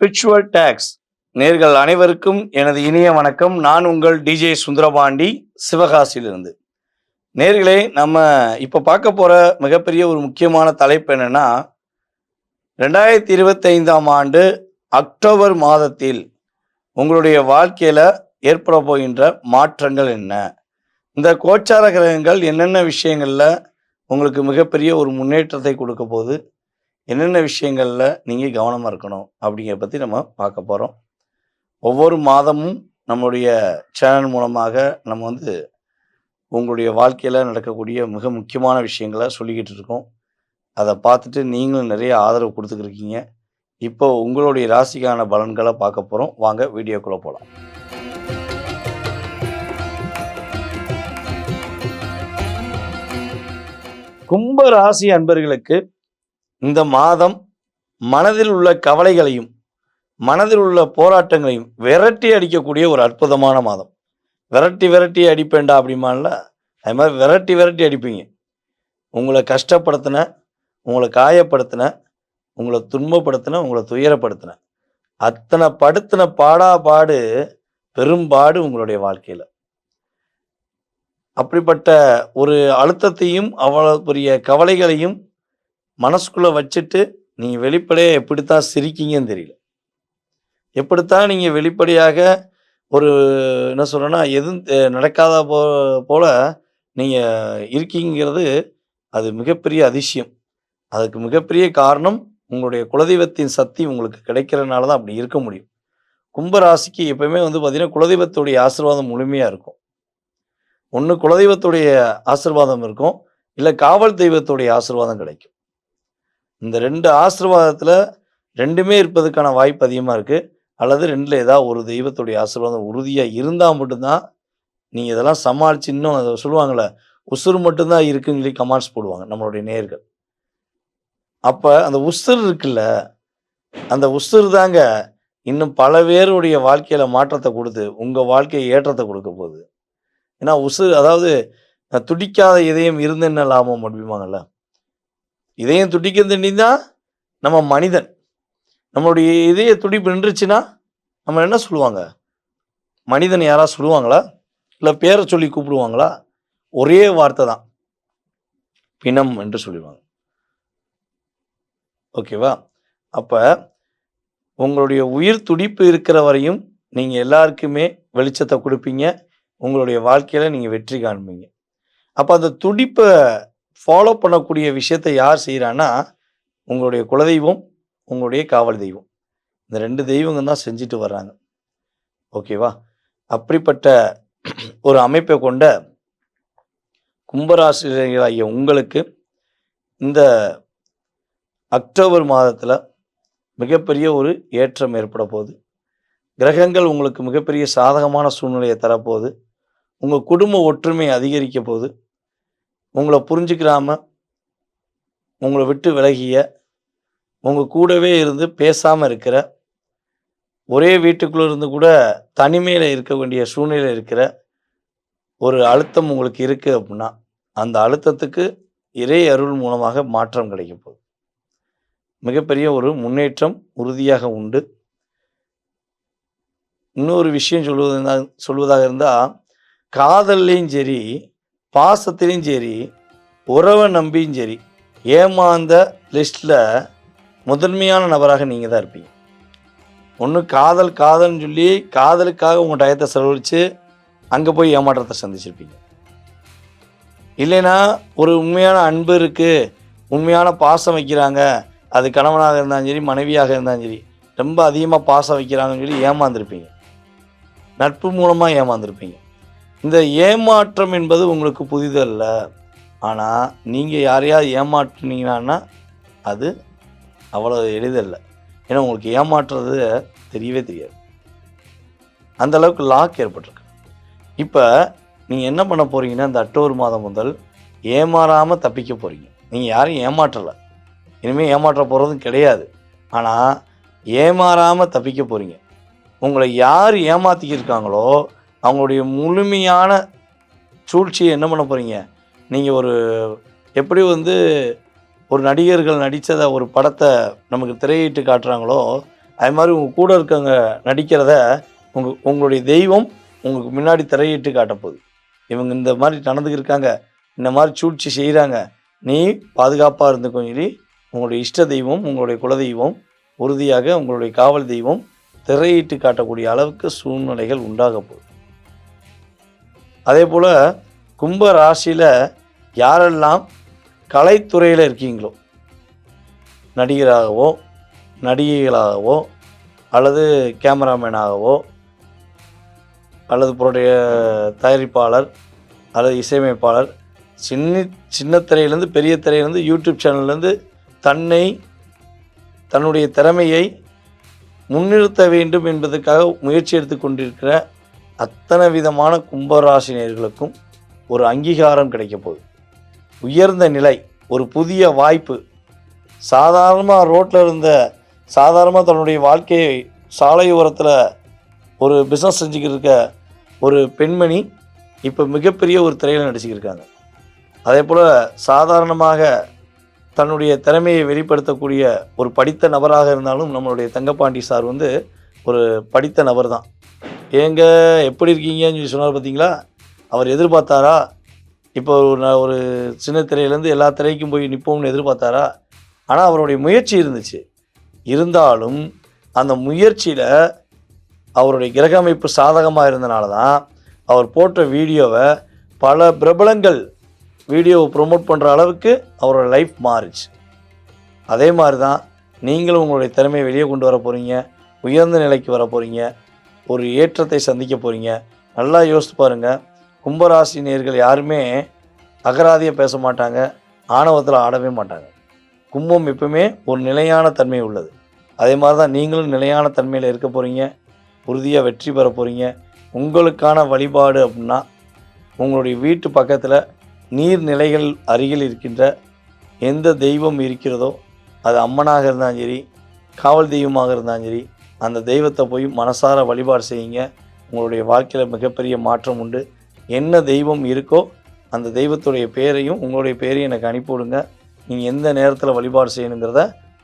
Spiritual tax நேர்கள் அனைவருக்கும் எனது இனிய வணக்கம். நான் உங்கள் டிஜே சுந்தரபாண்டி சிவகாசியிலிருந்து. நேர்களே நம்ம இப்போ பார்க்க போகிற மிகப்பெரிய ஒரு முக்கியமான தலைப்பு என்னென்னா ரெண்டாயிரத்தி இருபத்தைந்தாம் ஆண்டு அக்டோபர் மாதத்தில் உங்களுடைய வாழ்க்கையில் ஏற்பட போகின்ற மாற்றங்கள் என்ன? இந்த கோச்சார கிரகங்கள் என்னென்ன விஷயங்களில் உங்களுக்கு மிகப்பெரிய ஒரு முன்னேற்றத்தை கொடுக்க போகுது? என்னென்ன விஷயங்களில் நீங்கள் கவனமாக இருக்கணும் அப்படிங்கிறத பற்றி நம்ம பார்க்க போகிறோம் ஒவ்வொரு மாதமும் நம்மளுடைய சேனல் மூலமாக நம்ம வந்து உங்களுடைய வாழ்க்கையில் நடக்கக்கூடிய மிக முக்கியமான விஷயங்களை சொல்லிக்கிட்டு இருக்கோம். அதை பார்த்துட்டு நீங்களும் நிறைய ஆதரவு கொடுத்துக்கிருக்கீங்க. இப்போ உங்களுடைய ராசிக்கான பலன்களை பார்க்க போகிறோம் வாங்க வீடியோக்குள்ளே போகலாம் கும்ப ராசி அன்பர்களுக்கு இந்த மாதம் மனதில் உள்ள கவலைகளையும் மனதில் உள்ள போராட்டங்களையும் விரட்டி அடிக்கக்கூடிய ஒரு அற்புதமான மாதம். விரட்டி விரட்டி அடிப்பேன்டா அப்படிமான்ல அது மாதிரி விரட்டி விரட்டி அடிப்பீங்க. உங்களை கஷ்டப்படுத்தின உங்களை காயப்படுத்தின உங்களை துன்பப்படுத்தின உங்களை துயரப்படுத்தின. அத்தனை படுத்தின பாடா பாடு பெரும்பாடு உங்களுடைய வாழ்க்கையில். அப்படிப்பட்ட ஒரு அழுத்தத்தையும் அவ்வளோ பெரிய கவலைகளையும் மனசுக்குள்ளே வச்சுட்டு நீங்கள் வெளிப்படையாக எப்படித்தான் சிரிக்கீங்கன்னு தெரியல. எப்படித்தான் நீங்கள் வெளிப்படையாக ஒரு என்ன சொல்கிறேன்னா எதுவும் நடக்காத போ போல் நீங்கள் இருக்கீங்கிறது அது மிகப்பெரிய அதிசயம். அதுக்கு மிகப்பெரிய காரணம் உங்களுடைய குலதெய்வத்தின் சக்தி உங்களுக்கு கிடைக்கிறதுனால தான் அப்படி இருக்க முடியும். கும்பராசிக்கு எப்பயுமே வந்து பார்த்திங்கன்னா குலதெய்வத்துடைய ஆசீர்வாதம் முழுமையாக இருக்கும். ஒன்று குலதெய்வத்துடைய ஆசிர்வாதம் இருக்கும் இல்லை காவல் தெய்வத்துடைய ஆசிர்வாதம் கிடைக்கும். இந்த ரெண்டு ஆசீர்வாதத்தில் ரெண்டுமே இருப்பதுக்கான வாய்ப்பு அதிகமாக இருக்குது அல்லது ரெண்டில் ஏதாவது ஒரு தெய்வத்துடைய ஆசீர்வாதம் உறுதியாக இருந்தால் மட்டும்தான் நீங்கள் இதெல்லாம் சமாளித்து இன்னும் அதை சொல்லுவாங்கள்ல உசுறு மட்டும்தான் இருக்குன்னு சொல்லி கமெண்ட்ஸ் போடுவாங்க நம்மளுடைய நேர்கள். அப்போ அந்த உசுறு இருக்குல்ல அந்த உசுறு தாங்க இன்னும் பல பேருடைய வாழ்க்கையில் மாற்றத்தை கொடுத்து உங்கள் வாழ்க்கையை ஏற்றத்தை கொடுக்க போகுது. ஏன்னா உசுறு அதாவது துடிக்காத இதயம் இருந்து என்ன லாபம் அப்படிம்பாங்கல்ல இதயம் துடிக்க தண்ணினா நம்ம மனிதன். நம்மளுடைய இதய துடிப்பு நின்றுச்சுன்னா நம்ம என்ன சொல்லுவாங்க? மனிதன் யாராவது சொல்லுவாங்களா? இல்லை பேரை சொல்லி கூப்பிடுவாங்களா? ஒரே வார்த்தை தான். பிணம் என்று சொல்லிடுவாங்க. ஓகேவா? அப்போ உங்களுடைய உயிர் துடிப்பு இருக்கிற வரையும் நீங்கள் எல்லாருக்குமே வெளிச்சத்தை கொடுப்பீங்க. உங்களுடைய வாழ்க்கையில் நீங்கள் வெற்றி காண்பீங்க. அப்போ அந்த துடிப்பை ஃபாலோ பண்ணக்கூடிய விஷயத்தை யார் செய்கிறான்னா உங்களுடைய குலதெய்வம் உங்களுடைய காவல் தெய்வம். இந்த ரெண்டு தெய்வங்க தான் செஞ்சுட்டு வர்றாங்க. ஓகேவா அப்படிப்பட்ட ஒரு அமைப்பை கொண்ட கும்பராசிரியர்களாகிய உங்களுக்கு இந்த அக்டோபர் மாதத்தில் மிகப்பெரிய ஒரு ஏற்றம் ஏற்பட போகுது. கிரகங்கள் உங்களுக்கு மிகப்பெரிய சாதகமான சூழ்நிலையை தரப்போகுது. உங்கள் குடும்ப ஒற்றுமை அதிகரிக்க போகுது. உங்களை புரிஞ்சுக்கிறாம உங்களை விட்டு விலகிய உங்கள் கூடவே இருந்து பேசாமல் இருக்கிற ஒரே வீட்டுக்குள்ளே இருந்து கூட தனிமையில் இருக்க வேண்டிய சூழ்நிலை இருக்கிற ஒரு அழுத்தம் உங்களுக்கு இருக்குது அப்படின்னா அந்த அழுத்தத்துக்கு இறை அருள் மூலமாக மாற்றம் கிடைக்கும் போகுது. மிகப்பெரிய ஒரு முன்னேற்றம் உறுதியாக உண்டு. இன்னொரு விஷயம் சொல்வது சொல்வதாக இருந்தால் காதல்லையும் சரி பாசத்துலேயும் சரி உறவை நம்பியும் சரி ஏமாந்த லிஸ்ட்டில் முதன்மையான நபராக நீங்கள் தான் இருப்பீங்க. ஒன்று காதல் காதல்னு சொல்லி காதலுக்காக உங்கள் டயத்தை செலவழித்து அங்கே போய் ஏமாற்றத்தை சந்திச்சிருப்பீங்க. இல்லைன்னா ஒரு உண்மையான அன்பு இருக்குது உண்மையான பாசம் வைக்கிறாங்க அது கணவனாக இருந்தாலும் சரி மனைவியாக இருந்தாலும் சரி ரொம்ப அதிகமாக பாசம் வைக்கிறாங்கன்னு சொல்லி ஏமாந்துருப்பீங்க. நட்பு மூலமாக ஏமாந்துருப்பீங்க. இந்த ஏமாற்றம் என்பது உங்களுக்கு புதிதல்ல. ஆனால் நீங்கள் யாரையாவது ஏமாற்றினீங்கன்னா அது அவ்வளோ எளிதல்ல. ஏன்னா உங்களுக்கு ஏமாற்றுறது தெரியவே தெரியாது. அந்த அளவுக்கு லாக் ஏற்பட்டிருக்கு. இப்போ நீங்கள் என்ன பண்ண போகிறீங்கன்னா இந்த அக்டோபர் மாதம் முதல் ஏமாறாமல் தப்பிக்க போகிறீங்க நீங்கள் யாரையும் ஏமாற்றலை. இனிமேல் ஏமாற்ற போகிறதும் கிடையாது. ஆனால் ஏமாறாமல் தப்பிக்க போகிறீங்க உங்களை யார் ஏமாற்றிக்கிருக்காங்களோ அவங்களுடைய முழுமையான சூழ்ச்சியை என்ன பண்ண போகிறீங்க நீங்கள் ஒரு எப்படி வந்து ஒரு நடிகர்கள் நடித்ததை ஒரு படத்தை நமக்கு திரையிட்டு காட்டுறாங்களோ அது மாதிரி உங்கள் கூட இருக்கவங்க நடிக்கிறத உங்கள் உங்களுடைய தெய்வம் உங்களுக்கு முன்னாடி திரையிட்டு காட்டப்போகுது இவங்க இந்த மாதிரி நடந்துக்கிருக்காங்க இந்த மாதிரி சூழ்ச்சி செய்கிறாங்க நீ பாதுகாப்பாக இருந்துக்கும் சொல்லி உங்களுடைய இஷ்ட தெய்வம் உங்களுடைய குலதெய்வம் உறுதியாக உங்களுடைய காவல் தெய்வம் திரையிட்டு காட்டக்கூடிய அளவுக்கு சூழ்நிலைகள் உண்டாக போகுது. அதே போல் கும்ப ராசியில் யாரெல்லாம் கலைத்துறையில் இருக்கீங்களோ நடிகராகவோ நடிகைகளாகவோ அல்லது கேமராமேனாகவோ அல்லது புரோடைய தயாரிப்பாளர் அல்லது இசையமைப்பாளர் சின்ன சின்ன திரையிலேருந்து பெரிய திரையிலேருந்து யூடியூப் சேனல்லேருந்து தன்னை தன்னுடைய திறமையை முன்னிறுத்த வேண்டும் என்பதற்காக முயற்சி எடுத்து கொண்டிருக்கிற அத்தனை விதமான கும்பராசினியர்களுக்கும் ஒரு அங்கீகாரம் கிடைக்க போகுது. உயர்ந்த நிலை ஒரு புதிய வாய்ப்பு. சாதாரணமாக ரோட்டில் இருந்த சாதாரணமாக தன்னுடைய வாழ்க்கையை சாலையோரத்தில் ஒரு பிஸ்னஸ் செஞ்சுக்கிட்டு இருக்க ஒரு பெண்மணி இப்போ மிகப்பெரிய ஒரு திரையில் நடிச்சுக்கிருக்காங்க. அதே போல் சாதாரணமாக தன்னுடைய திறமையை வெளிப்படுத்தக்கூடிய ஒரு படித்த நபராக இருந்தாலும் நம்மளுடைய தங்கப்பாண்டி சார் வந்து ஒரு படித்த நபர் தான் ஏங்க எப்படி இருக்கீங்கன்னு சொல்லி சொன்னார் பார்த்தீங்களா அவர் எதிர்பார்த்தாரா? இப்போ ஒரு நான் ஒரு சின்ன திரையிலேருந்து எல்லா திரைக்கும் போய் நிற்போம்னு எதிர்பார்த்தாரா? ஆனால் அவருடைய முயற்சி இருந்துச்சு. இருந்தாலும் அந்த முயற்சியில் அவருடைய கிரக அமைப்பு சாதகமாக இருந்தனால தான் அவர் போட்ட வீடியோவை பல பிரபலங்கள் வீடியோவை ப்ரொமோட் பண்ணுற அளவுக்கு அவரோட லைஃப் மாறுச்சு. அதே மாதிரி தான் நீங்களும் உங்களுடைய திறமையை வெளியே கொண்டு வர போகிறீங்க உயர்ந்த நிலைக்கு வர போகிறீங்க ஒரு ஏற்றத்தை சந்திக்க போகிறீங்க நல்லா யோசித்து பாருங்கள் கும்பராசி நேர்கள் யாருமே அகராதியாக பேச மாட்டாங்க. ஆணவத்தில் ஆடவே மாட்டாங்க. கும்பம் எப்பவுமே ஒரு நிலையான தன்மை உள்ளது. அதே மாதிரி தான் நீங்களும் நிலையான தன்மையில் இருக்க போகிறீங்க உறுதியாக வெற்றி பெற போகிறீங்க உங்களுக்கான வழிபாடு அப்படின்னா உங்களுடைய வீட்டு பக்கத்தில் நீர்நிலைகள் அருகில் இருக்கின்ற எந்த தெய்வம் இருக்கிறதோ அது அம்மனாக இருந்தாலும் சரி காவல் தெய்வமாக இருந்தாலும் சரி அந்த தெய்வத்தை போய் மனசார வழிபாடு செய்யுங்க. உங்களுடைய வாழ்க்கையில் மிகப்பெரிய மாற்றம் உண்டு. என்ன தெய்வம் இருக்கோ அந்த தெய்வத்துடைய பேரையும் உங்களுடைய பேரையும் எனக்கு அனுப்பி விடுங்க. நீங்கள் எந்த நேரத்தில் வழிபாடு செய்யணுங்கிறத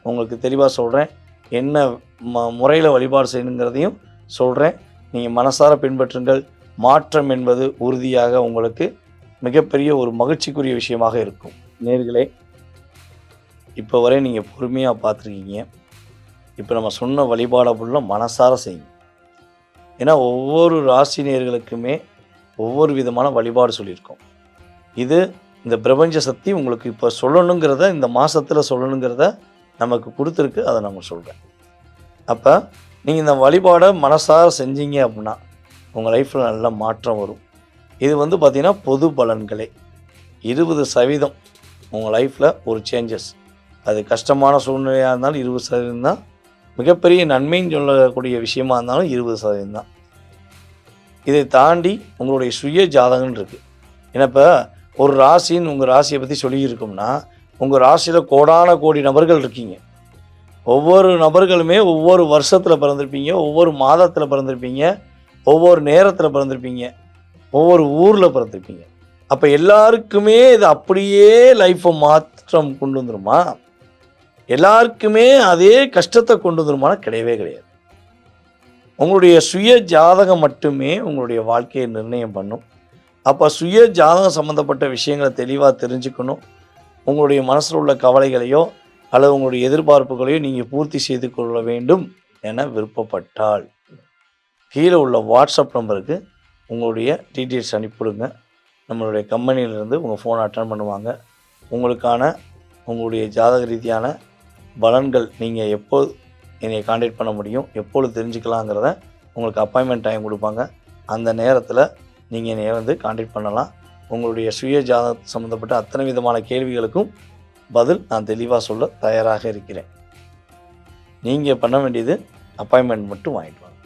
உங்களுக்கு தெளிவாக சொல்கிறேன் என்ன ம முறையில் வழிபாடு செய்யணுங்கிறதையும் சொல்கிறேன் நீங்கள் மனசார பின்பற்றுங்கள். மாற்றம் என்பது உறுதியாக உங்களுக்கு மிகப்பெரிய ஒரு மகிழ்ச்சிக்குரிய விஷயமாக இருக்கும். நேர்களே இப்போ வரை நீங்கள் பொறுமையாக பார்த்துருக்கீங்க. இப்போ நம்ம சொன்ன வழிபாடை ஃபுல்லாக மனசார செய்யும் ஏன்னா ஒவ்வொரு ராசி நேர்களுக்குமே ஒவ்வொரு விதமான வழிபாடு சொல்லியிருக்கோம். இது இந்த பிரபஞ்ச சக்தி உங்களுக்கு இப்போ சொல்லணுங்கிறத இந்த மாதத்தில் சொல்லணுங்கிறத நமக்கு கொடுத்துருக்கு. அதை நம்ம சொல்கிறேன் அப்போ நீங்கள் இந்த வழிபாடை மனசார செஞ்சீங்க அப்படின்னா உங்கள் லைஃப்பில் நல்ல மாற்றம் வரும். இது வந்து பார்த்திங்கன்னா பொது பலன்களே. இருபது சதவீதம் உங்கள் லைஃப்பில் ஒரு சேஞ்சஸ் அது கஷ்டமான சூழ்நிலையாக இருந்தாலும் இருபது சதவீதம் தான் மிகப்பெரிய நன்மைன்னு சொல்லக்கூடிய விஷயமா இருந்தாலும் இருபது சதவீதம் தான். இதை தாண்டி உங்களுடைய சுய ஜாதகம்னு இருக்குது ஏன்னா இப்போ ஒரு ராசின்னு உங்கள் ராசியை பற்றி சொல்லியிருக்கோம்னா உங்கள் ராசியில் கோடான கோடி நபர்கள் இருக்கீங்க. ஒவ்வொரு நபர்களுமே ஒவ்வொரு வருஷத்தில் பிறந்திருப்பீங்க ஒவ்வொரு மாதத்தில் பிறந்திருப்பீங்க ஒவ்வொரு நேரத்தில் பிறந்திருப்பீங்க ஒவ்வொரு ஊரில் பிறந்திருப்பீங்க. அப்போ எல்லாருக்குமே இது அப்படியே லைஃப்பை மாற்றம் கொண்டு வந்துருமா? எல்லாருக்குமே அதே கஷ்டத்தை கொண்டு வந்துருமானா கிடையவே கிடையாது. உங்களுடைய சுய ஜாதகம் மட்டுமே உங்களுடைய வாழ்க்கையை நிர்ணயம் பண்ணும். அப்போ சுய ஜாதகம் சம்மந்தப்பட்ட விஷயங்களை தெளிவாக தெரிஞ்சுக்கணும். உங்களுடைய மனசில் உள்ள கவலைகளையோ அல்லது உங்களுடைய எதிர்பார்ப்புகளையோ நீங்கள் பூர்த்தி செய்து கொள்ள வேண்டும் என விருப்பப்பட்டால். கீழே உள்ள வாட்ஸ்அப் நம்பருக்கு உங்களுடைய டீட்டெயில்ஸ் அனுப்பிவிடுங்க. நம்மளுடைய கம்பெனியிலேருந்து உங்கள் ஃபோன் அட்டன் பண்ணுவாங்க. உங்களுக்கான உங்களுடைய ஜாதக ரீதியான பலன்கள் நீங்கள் எப்போ என்னை காண்டாக்ட் பண்ண முடியும் எப்பொழுது தெரிஞ்சுக்கலாங்கிறத உங்களுக்கு அப்பாயின்மெண்ட் டைம் கொடுப்பாங்க. அந்த நேரத்தில் நீங்கள் என்னை வந்து காண்டாக்ட் பண்ணலாம். உங்களுடைய சுய ஜாதகம் சம்மந்தப்பட்ட அத்தனை விதமான கேள்விகளுக்கும் பதில் நான் தெளிவாக சொல்ல தயாராக இருக்கிறேன். நீங்கள் பண்ண வேண்டியது அப்பாயின்மெண்ட் மட்டும் வாங்கிட்டு வாங்க.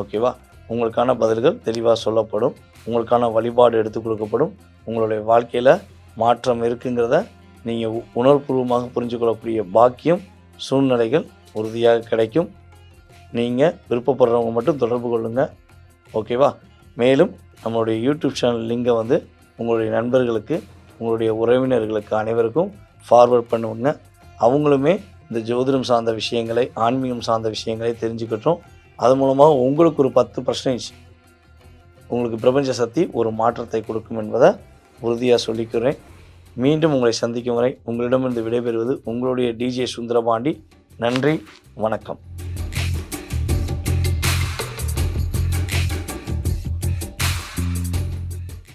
ஓகேவா உங்களுக்கான பதில்கள் தெளிவாக சொல்லப்படும். உங்களுக்கான வழிபாடு எடுத்து கொடுக்கப்படும். உங்களுடைய வாழ்க்கையில் மாற்றம் இருக்குங்கிறத நீங்கள் உணர்வுபூர்வமாக புரிஞ்சுக்கொள்ளக்கூடிய பாக்கியம் சூழ்நிலைகள் உறுதியாக கிடைக்கும். நீங்கள் விருப்பப்படுறவங்க மட்டும் தொடர்பு கொள்ளுங்கள் ஓகேவா மேலும் நம்மளுடைய யூடியூப் சேனல் லிங்கை வந்து உங்களுடைய நண்பர்களுக்கு உங்களுடைய உறவினர்களுக்கு அனைவருக்கும் ஃபார்வர்ட் பண்ணுவோங்க அவங்களுமே இந்த ஜோதிடம் சார்ந்த விஷயங்களை ஆன்மீகம் சார்ந்த விஷயங்களை தெரிஞ்சுக்கிட்டோம். அது மூலமாக உங்களுக்கு ஒரு பத்து பர்சன்டேஜ் உங்களுக்கு பிரபஞ்ச சக்தி ஒரு மாற்றத்தை கொடுக்கும் என்பதை உறுதியாக சொல்லிக்கிறேன். மீண்டும் உங்களை சந்திக்கும் வரை உங்களிடமிருந்து விடைபெறுவது உங்களுடைய டிஜே சுந்தரபாண்டி. நன்றி வணக்கம்.